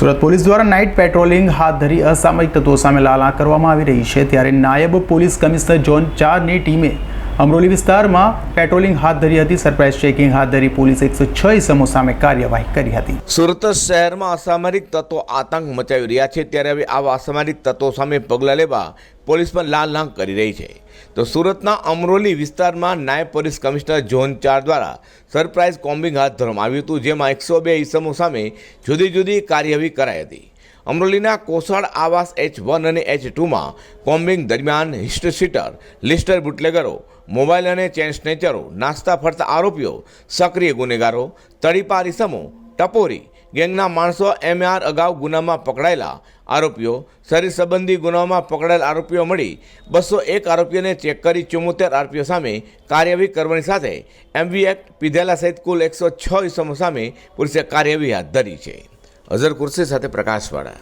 Surat police દ્વારા night patrolling હાથ ધરી અસામાયિક તત્વો સામે લાલા કરવામાં આવી રહી છે ત્યારે નાયબ પોલીસ કમિશનર ઝોન ચારની ટીમે અમરોલી વિસ્તારમાં પેટ્રોલિંગ હાથ ધરી હતી, સરપ્રાઇઝ ચેકિંગ હાથ ધરી પોલીસે એકસો છ ઇસમો સામે કાર્યવાહી કરી હતી. સુરત શહેરમાં અસામરિક તત્વો આતંક મચાવી રહ્યા છે, ત્યારે હવે આવા અસામરિક તત્વો સામે પગલાં લેવા પોલીસ પણ લાલ લાંગ કરી રહી છે. તો સુરતના અમરોલી વિસ્તારમાં નાયબ પોલીસ કમિશનર ઝોન ચાર દ્વારા સરપ્રાઇઝ કોમ્બિંગ હાથ ધરવામાં આવ્યું હતું, જેમાં એકસો બે ઇસમો સામે જુદી જુદી કાર્યવાહી કરાઈ હતી. અમરોલીના કોસાળ આવાસ એચ વન અને એચ ટુમાં કોમ્બિંગ દરમિયાન હિસ્ટ્રી સીટર લિસ્ટર બુટલેગરો, મોબાઈલ અને ચેન સ્નેચરો નાસ્તા ફરતા આરોપીઓ, સક્રિય ગુનેગારો, તડીપાર ઇસમો ટપોરી ગેંગના માણસો એમઆર અગાઉ ગુનામાં પકડાયેલા આરોપીઓ. શરીર સંબંધી ગુનામાં પકડાયેલ આરોપીઓ મળી બસો એક આરોપીઓને ચેક કરી ચુમ્મોતેર આરોપીઓ સામે કાર્યવાહી કરવાની સાથે એમવી એક્ટ પીધેલા સહિત કુલ એકસો છ ઇસમો સામે પોલીસે કાર્યવાહી હાથ ધરી છે. અઝર કુર્સી સાથે પ્રકાશવાળા.